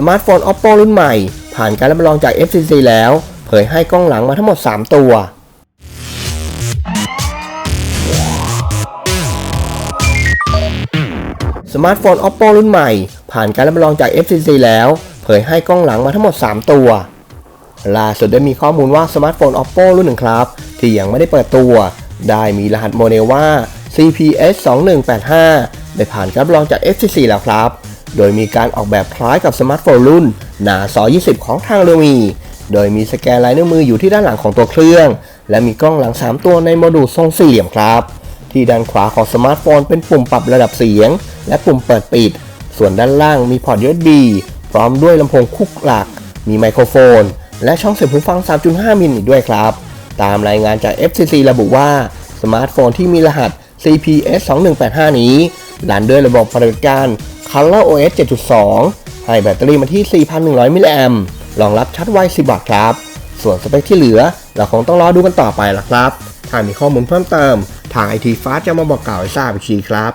สมาร์ทโฟน Oppo รุ่นใหม่ ผ่านการรับรองจาก FCC แล้ว เผยให้กล้องหลังมาทั้งหมด 3 ตัว สมาร์ทโฟน Oppo รุ่นใหม่ ผ่านการรับรองจาก FCC แล้ว เผยให้กล้องหลังมาทั้งหมด 3 ตัว ล่าสุดได้มีข้อมูลว่าสมาร์ทโฟน Oppo รุ่นหนึ่งครับ ที่ยังไม่ได้เปิดตัว ได้มีรหัสโมเดลว่า CPS 2185ได้ผ่านการรับรองจาก FCC แล้วครับ โดยมีการออกแบบคล้ายกับสมาร์ทโฟนรุ่น หนา220 ของทางเรมีโดยมีสแกนลายนิ้วมืออยู่ที่ด้านหลังของตัวเครื่อง และมีกล้องหลัง 3 ตัวในโมดูลทรงสี่เหลี่ยมครับ ที่ด้านขวาของสมาร์ทโฟนเป็นปุ่มปรับระดับเสียง และปุ่มเปิดปิด ส่วนด้านล่างมีพอร์ต USB พร้อมด้วยลำโพงคู่หลัก มีไมโครโฟน และช่องเสียบหูฟัง 3.5 มิลอีกด้วยครับ ตามรายงานจาก FCC ระบุว่าสมาร์ทโฟนที่มีรหัส CPS 2185 นี้รันด้วยระบบปฏิบัติการ Color OS 7.2 ให้แบตเตอรี่มาที่ 4,100 มิลลิแอมป์รองรับชาร์จไว 10 วัตต์ครับ ส่วนสเปคที่เหลือ เราคงต้องรอดูกันต่อไปละครับ ถ้ามีข้อมูลเพิ่มเติม ทาง IT Fast จะมาบอกกล่าวให้ทราบอีกทีครับ